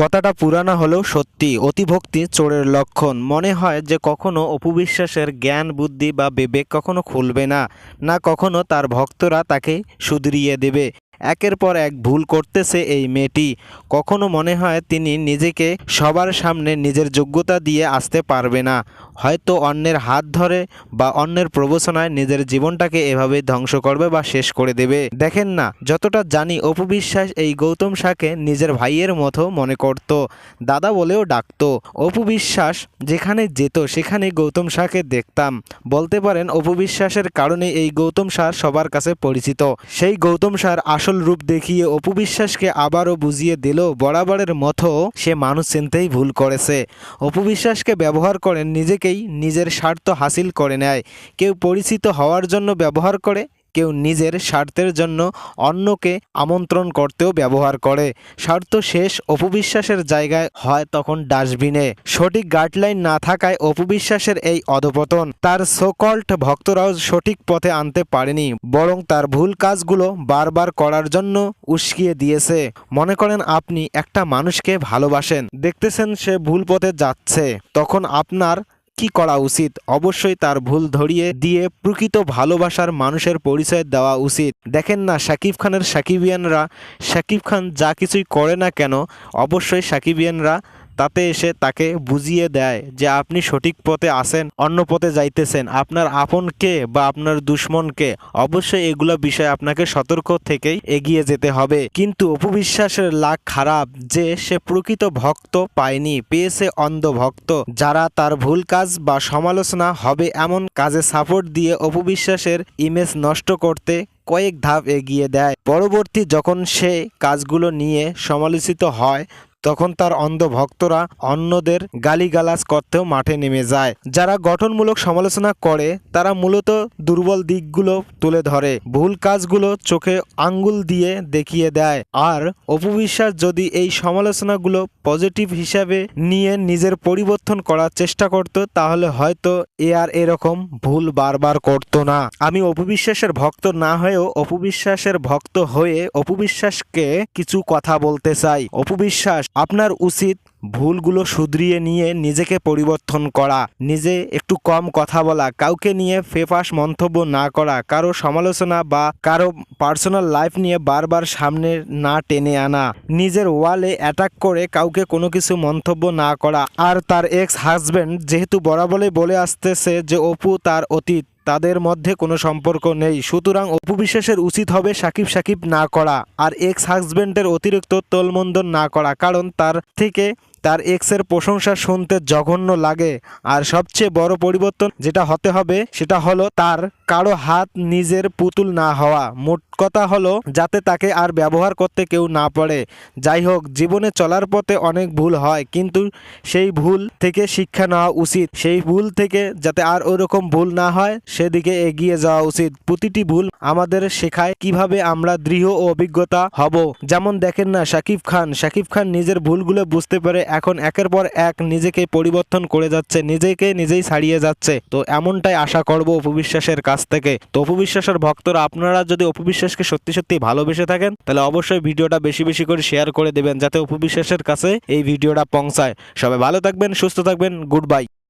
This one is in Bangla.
কথাটা পুরানা হলেও সত্যি, অতিভক্তি চোরের লক্ষণ। মনে হয় যে কখনো অপবিশ্বাসের জ্ঞান, বুদ্ধি বা বিবেক কখনো খুলবে না না কখনো তার ভক্তরা তাকে শুধরিয়ে দেবে। একের পর এক ভুল করতেছে এই মেয়েটি। কখনো মনে হয় তিনি নিজেকে সবার সামনে নিজের যোগ্যতা দিয়ে আসতে পারবে না। হয়তো অন্যের হাত ধরে বা অন্যের প্রবচনায় নিজের জীবনটাকে এভাবে ধ্বংস করবে বা শেষ করে দেবে। দেখেন না, যতটা জানি অপবিশ্বাস এই গৌতম শাহকে নিজের ভাইয়ের মতো মনে করত। দাদা বলেও ডাকতো। অপবিশ্বাস যেখানে যেত সেখানে গৌতম শাহকে দেখতাম। বলতে পারেন অপবিশ্বাসের কারণে এই গৌতম শাহ সবার কাছে পরিচিত। সেই গৌতম শাহর আসল রূপ দেখিয়ে অপু বিশ্বাসকে আবারও বুঝিয়ে দিল, বরাবরের মতো সে মানুষ চিনতেই ভুল করেছে। অপু বিশ্বাসকে ব্যবহার করেন নিজেকেই নিজের স্বার্থ হাসিল করে নেয়। কেউ পরিচিত হওয়ার জন্য ব্যবহার করে কেউ নিজের স্বার্থের জন্য অন্যকে আমন্ত্রণ করতেও ব্যবহার করে। স্বার্থ শেষ, অপবিশ্বাসের জায়গায় হয় তখন ডাস্টবিনে। সঠিক গাইডলাইন না থাকায় অপবিশ্বাসের এই অধপতন। তার সোকল্ট ভক্তরাও সঠিক পথে আনতে পারেনি, বরং তার ভুল কাজগুলো বারবার করার জন্য উস্কিয়ে দিয়েছে। মনে করেন আপনি একটা মানুষকে ভালোবাসেন, দেখতেছেন সে ভুল পথে যাচ্ছে। তখন আপনার কি করা উচিত? অবশ্যই তার ভুল ধরিয়ে দিয়ে প্রকৃত ভালোবাসার মানুষের পরিচয় দেওয়া উচিত। দেখেন না শাকিব খানের সাকিবিয়ানরা শাকিব খান যা কিছুই করে না কেন, অবশ্যই সাকিবিয়ানরা তাতে এসে তাকে বুঝিয়ে দেয় যে আপনি সঠিক পথে আসেন অন্য পথে যাইতেছেন। আপনার আপনকে বা আপনার দুশ্মনকে অবশ্যই এগুলো বিষয়ে আপনাকে সতর্ক থেকেই এগিয়ে যেতে হবে। কিন্তু অপবিশ্বাসের লাখ খারাপ যে সে প্রকৃত ভক্ত পায়নি, পেয়েছে অন্ধ ভক্ত। যারা তার ভুল কাজ বা সমালোচনা হবে এমন কাজে সাপোর্ট দিয়ে অপবিশ্বাসের ইমেজ নষ্ট করতে কয়েক ধাপ এগিয়ে দেয়। পরবর্তী যখন সে কাজগুলো নিয়ে সমালোচিত হয় তখন তার অন্ধ ভক্তরা অন্যদের গালিগালাজ করতেও মাঠে নেমে যায়। যারা গঠনমূলক সমালোচনা করে, তারা মূলত দুর্বল দিকগুলো তুলে ধরে, ভুল কাজগুলো চোখে আঙ্গুল দিয়ে দেখিয়ে দেয়। আর অপবিশ্বাস যদি এই সমালোচনাগুলো পজিটিভ হিসাবে নিয়ে নিজের পরিবর্তন করার চেষ্টা করত, তাহলে হয়তো এ আর এরকম ভুল বারবার করতো না। আমি অপবিশ্বাসের ভক্ত না হয়েও অপবিশ্বাসের ভক্ত হয়ে অপবিশ্বাসকে কিছু কথা বলতে চাই। অপবিশ্বাস আপনার উচিত ভুলগুলো শুধরিয়ে নিয়ে নিজেকে পরিবর্তন করা, নিজে একটু কম কথা বলা, কাউকে নিয়ে ফেফাস মন্তব্য না করা, কারও সমালোচনা বা কারও পার্সোনাল লাইফ নিয়ে বারবার সামনে না টেনে আনা, নিজের ওয়ালে অ্যাটাক করে কাউকে কোনো কিছু মন্তব্য না করা। আর তার এক্স হাজব্যান্ড যেহেতু বরাবরই বলে আসতেছে যে, অপু, তার অতীত তাদের মধ্যে কোনো সম্পর্ক নেই। সুতরাং অপু বিশ্বাসের উচিত হবে সাকিব সাকিব না করা আর এক্স হাজব্যান্ডের অতিরিক্ত তোলমন্দন না করা, কারণ তার থেকে তার এক্সের প্রশংসা শুনতে জঘন্য লাগে। আর সবচেয়ে বড় পরিবর্তন যেটা হতে হবে, সেটা হলো তার কারও হাত নিজের পুতুল না হওয়া। মোট কথা হলো, যাতে তাকে আর ব্যবহার করতে কেউ না পড়ে যাই হোক, জীবনে চলার পথে অনেক ভুল হয়, কিন্তু সেই ভুল থেকে শিক্ষা নেওয়া উচিত। সেই ভুল থেকে যাতে আর ওরকম ভুল না হয়, সেদিকে এগিয়ে যাওয়া উচিত। প্রতিটি ভুল আমাদের শেখায় কীভাবে আমরা দৃঢ় ও অভিজ্ঞতা হব। যেমন দেখেন না, শাকিব খান। শাকিব খান নিজের ভুলগুলো বুঝতে পেরে এখন একের পর এক নিজেকে পরিবর্তন করে যাচ্ছে, নিজেকে নিজেই ছাড়িয়ে যাচ্ছে। তো এমনটাই আশা করব অপবিশ্বাসের কাছ থেকে। তো অপবিশ্বাসের ভক্তরা, আপনারা যদি অপবিশ্বাসকে সত্যি সত্যি ভালোবেসে থাকেন, তাহলে অবশ্যই ভিডিওটা বেশি বেশি করে শেয়ার করে দেবেন, যাতে অপবিশ্বাসের কাছে এই ভিডিওটা পৌঁছায়। সবাই ভালো থাকবেন, সুস্থ থাকবেন গুড বাই